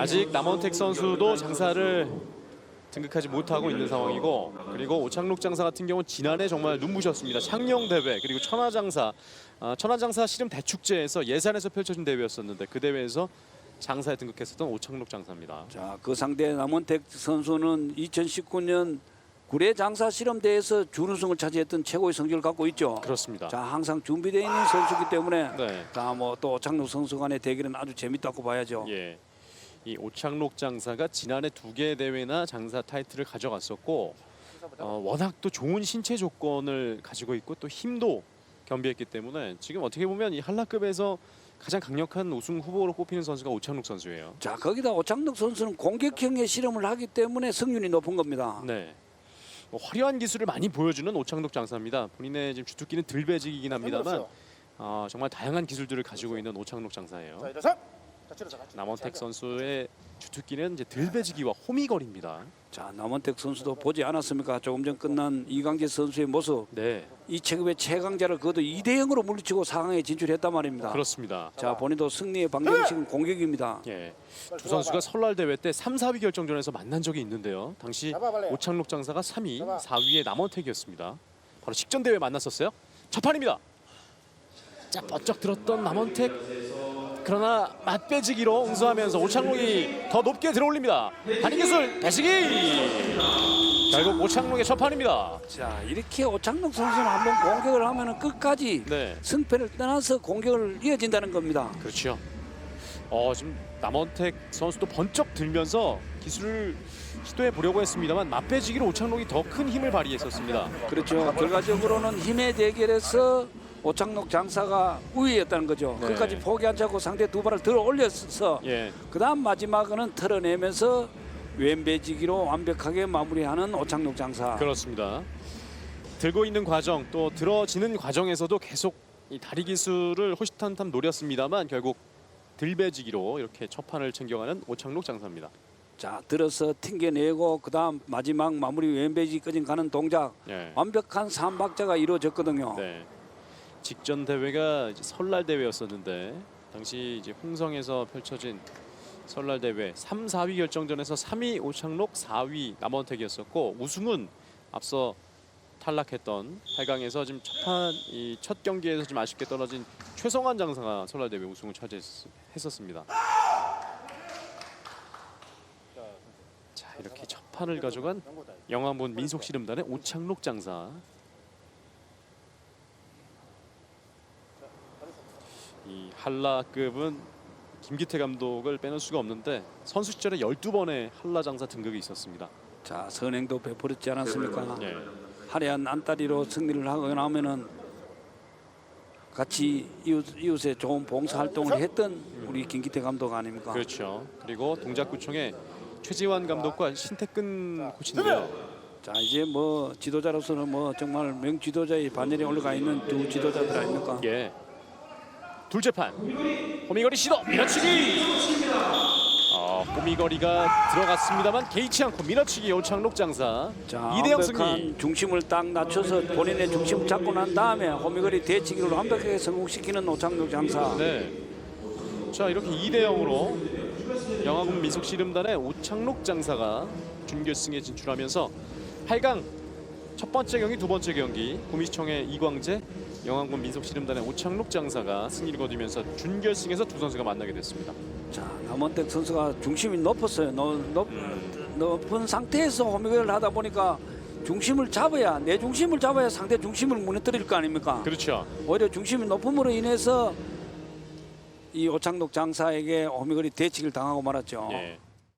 아직 남원택 선수도 장사를 등극하지 못하고 있는 상황이고 그리고 오창록 장사 같은 경우는 지난해 정말 눈부셨습니다. 창녕 대회 그리고 천하장사 아, 천하장사 씨름 대축제에서 예산에서 펼쳐진 대회였었는데 그 대회에서 장사에 등극했었던 오창록 장사입니다. 자, 그 상대 남원택 선수는 2019년 구례 장사 실험대회에서 준우승을 차지했던 최고의 성적을 갖고 있죠. 그렇습니다. 자, 항상 준비되어 있는 선수이기 때문에 네. 자, 뭐또 오창록 선수 간의 대결은 아주 재밌다고 봐야죠. 예. 이 오창록 장사가 지난해 두 개 대회나 장사 타이틀을 가져갔었고 어, 워낙 또 좋은 신체 조건을 가지고 있고 또 힘도 겸비했기 때문에 지금 어떻게 보면 이 한라급에서 가장 강력한 우승 후보로 꼽히는 선수가 오창록 선수예요. 자, 거기다 오창록 선수는 공격형의 실험을 하기 때문에 승률이 높은 겁니다. 네. 뭐 화려한 기술을 많이 보여주는 오창록 장사입니다. 본인의 지금 주특기는 들배지기긴 합니다만 어, 정말 다양한 기술들을 가지고 있는 오창록 장사예요. 자 일어서 남원택 선수의 주특기는 이제 들배지기와 호미거리입니다. 자, 남원택 선수도 보지 않았습니까? 조금 전 끝난 이강재 선수의 모습. 네, 이 체급의 최강자를 그것도 2대 0으로 물리치고 4강에 진출했단 말입니다. 그렇습니다. 자, 본인도 승리의 방정식은 공격입니다. 예, 두 선수가 설날 대회 때 3, 4위 결정전에서 만난 적이 있는데요. 당시 오창록 장사가 3위, 잡아. 4위에 남원택이었습니다. 바로 직전 대회 만났었어요. 첫 판입니다. 자, 번쩍 들었던 남원택. 그러나 맞배지기로 응수하면서 오창록이 더 높게 들어올립니다. 단위 기술 배시기. 결국 오창록의 첫 판입니다. 자, 이렇게 오창록 선수는 한번 공격을 하면 끝까지 네, 승패를 떠나서 공격을 이어진다는 겁니다. 그렇죠. 어 지금 남원택 선수도 번쩍 들면서 기술을 시도해 보려고 했습니다만 맞배지기로 오창록이 더 큰 힘을 발휘했었습니다. 그렇죠. 결과적으로는 힘의 대결에서 오창록 장사가 우위였다는 거죠. 네. 끝까지 포기하지 않고 상대 두 발을 들어 올려서 예, 그다음 마지막은 털어내면서 왼배지기로 완벽하게 마무리하는 오창록 장사. 그렇습니다. 들고 있는 과정 또 들어지는 과정에서도 계속 이 다리 기술을 호시탐탐 노렸습니다만 결국 들배지기로 이렇게 첫 판을 챙겨가는 오창록 장사입니다. 자, 들어서 튕겨내고 그다음 마지막 마무리 왼배지기까지 가는 동작 예. 완벽한 삼박자가 이루어졌거든요. 네. 직전 대회가 설날 대회였었는데 당시 이제 홍성에서 펼쳐진 설날 대회 3, 4위 결정전에서 3위 오창록, 4위 남원택이었었고 우승은 앞서 탈락했던 8강에서 지금 첫판 이첫 경기에서 좀 아쉽게 떨어진 최성환 장사가 설날 대회 우승을 차지했었습니다. 자 이렇게 첫 판을 가져간 영암본 민속씨름단의 오창록 장사 이 한라급은 김기태 감독을 빼놓을 수가 없는데 선수 시절에 12번의 한라 장사 등극이 있었습니다. 자, 선행도 베풀었지 않았습니까? 예. 화려한 안다리로 승리를 하거나 하면은 같이 이웃, 이웃 에 좋은 봉사 활동을 했던 우리 김기태 감독 아닙니까? 그렇죠. 그리고 동작구청의 최지환 감독과 신태근 코치인데요. 자 이제 뭐 지도자로서는 뭐 정말 명지도자의 반열에 올라가 있는 두 지도자들 아닙니까? 예. 둘째 판 호미거리 시도 밀어치기. 어, 호미거리가 들어갔습니다만 개의치 않고 밀어치기 오창록 장사 자 2대0 승리. 완벽한 중심을 딱 낮춰서 본인의 중심을 잡고 난 다음에 호미거리 대치기를 완벽하게 성공시키는 오창록 장사. 네. 자 이렇게 2대 0으로 영화군 민속씨름단의 오창록 장사가 준결승에 진출하면서 8강 첫 번째 경기, 두 번째 경기 구미시청의 이광재, 영화군 민속씨름단의 오창록 장사가 승리를 거두면서 준결승에서 두 선수가 만나게 됐습니다. 자 남원택 선수가 중심이 높았어요. 높, 높, 높은 상태에서 호미거리를 하다 보니까 중심을 잡아야 내 중심을 잡아야 상대 중심을 무너뜨릴 거 아닙니까? 그렇죠. 오히려 중심이 높음으로 인해서 이 오창록 장사에게 호미거리 대치기를 당하고 말았죠. 예.